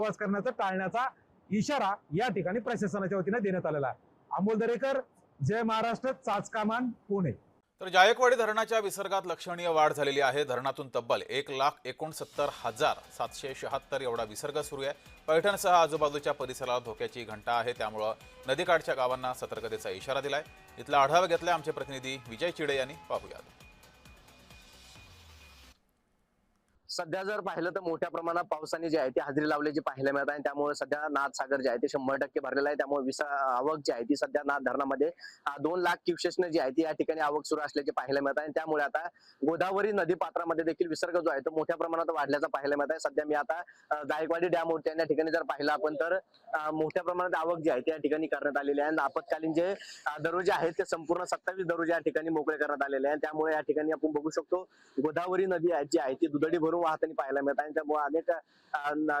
प्रवास करण्याचा टाळण्याचा इशारा या ठिकाणी प्रशासनाच्या वतीने देण्यात आलेला आहे. अमोल दरेकर जय महाराष्ट्र चाचकामान पुणे. तर जायकवाडी धरणाच्या विसर्गात लक्षणीय वाढ झालेली आहे. धरणातून तब्बल एक लाख एकोणसत्तर हजार सातशे शहात्तर एवढा विसर्ग सुरू आहे. पैठणसह आजूबाजूच्या परिसराला धोक्याची घंटा आहे. त्यामुळं नदीकाठच्या गावांना सतर्कतेचा इशारा दिलाय. इथला आढावा घेतला आमचे प्रतिनिधी विजय चिडे यांनी. पाहूयात. सध्या जर पाहिलं तर मोठ्या प्रमाणात पावसाने जे आहे ती हजेरी लावल्याची पाहायला मिळत आहे. त्यामुळे सध्या नाथ सागर जे आहे ते शंभर टक्के भरलेलं आहे. त्यामुळे विसा आवक जी आहे ती सध्या नाथ धरणामध्ये दोन लाख क्युसेसने जी आहे ती या ठिकाणी आवक सुरू असल्याची पाहायला मिळत आहे. त्यामुळे आता गोदावरी नदी पात्रामध्ये देखील विसर्ग जो आहे तो मोठ्या प्रमाणात वाढल्याचा पाहायला मिळत आहे. सध्या मी आता जायकवाडी डॅम होते या ठिकाणी जर पाहिलं आपण तर मोठ्या प्रमाणात आवक जी आहे ती या ठिकाणी करण्यात आलेली आहे. आणि आपत्कालीन जे अं, दरवाजे आहेत ते संपूर्ण सत्तावीस दरवाजे या ठिकाणी मोकळे करण्यात आलेले आहे त्यामुळे या ठिकाणी आपण बघू शकतो गोदावरी नदी आहे जी आहे ती दुधडी भरून वाहताना पाहायला मिळत आणि त्यामुळे अनेक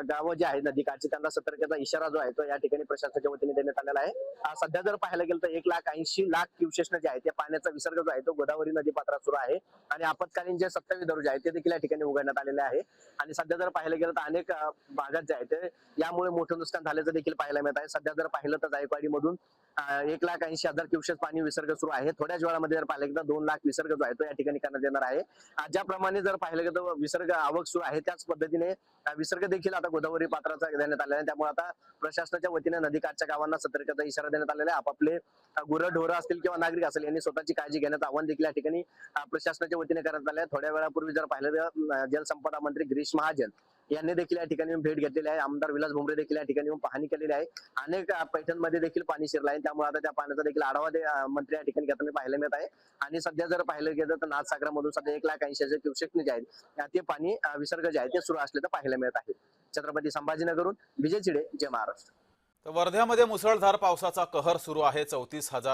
गावं जी आहेत नदीकाठची त्यांना सतर्कतेचा इशारा जो आहे तो या ठिकाणी प्रशासनाच्या वतीने देण्यात आलेला आहे. सध्या जर पाहायला गेलं तर एक लाख ऐंशी लाख क्युसेस जे आहे ते पाण्याचा विसर्ग जो आहे तो गोदावरी नदी पात्रात सुरू आहे. आणि आपत्कालीन जे सत्तावीस दरोजे आहेत ते देखील या ठिकाणी उघडण्यात आलेले आहे. आणि सध्या जर पाहायला गेलं तर अनेक भागात जे आहे ते यामुळे मोठं नुकसान झाल्याचं देखील पाहायला मिळत आहे. सध्या जर पाहिलं तर जायकवाडीमधून एक लाख ऐंशी हजार क्युसेस पाणी विसर्ग सुरू आहे. थोड्याच वेळामध्ये जर पाहिलं तर दोन लाख विसर्ग जो आहे तो या ठिकाणी करण्यात येणार आहे. ज्याप्रमाणे जर पाहिलं गेलं तर विसर्ग आवक सुरू आहे. त्याच पद्धतीने विसर्ग देखील आता गोदावरी पात्राचा देण्यात आलेला आहे. त्यामुळे आता प्रशासनाच्या वतीने नदीकाठच्या गावांना सतर्कता इशारा देण्यात आलेला आहे. आपापले गुरं ढोरं असतील किंवा नागरिक असेल यांनी स्वतःची काळजी घेण्याचं आव्हान देखील या ठिकाणी प्रशासनाच्या वतीने करण्यात आले आहे. थोड्या वेळापूर्वी जर पाहिलं तर जलसंपदा मंत्री गिरीश महाजन यांनी देखील या ठिकाणी भेट घेतलेली आहे. आमदार विलास भुमरे देखील या ठिकाणी पाहणी केलेली आहे. अनेक पैठणमध्ये देखील पाणी शिरलं आहे. त्यामुळे आता त्या पाण्याचा देखील आढावा मंत्री या ठिकाणी घेताना पाहायला मिळत आहे. आणि सध्या जर पाहिलं गेलं तर नाथसागरामधून सध्या एक लाख ऐंशी हजार क्युसेक जे आहेत ते पाणी विसर्ग जे आहे ते सुरू असल्याचं पाहायला मिळत आहे. छत्रपती संभाजीनगरून विजय चिडे जय महाराष्ट्र. तर वर्ध्यामध्ये मुसळधार पावसाचा कहर सुरू आहे. चौतीस हजार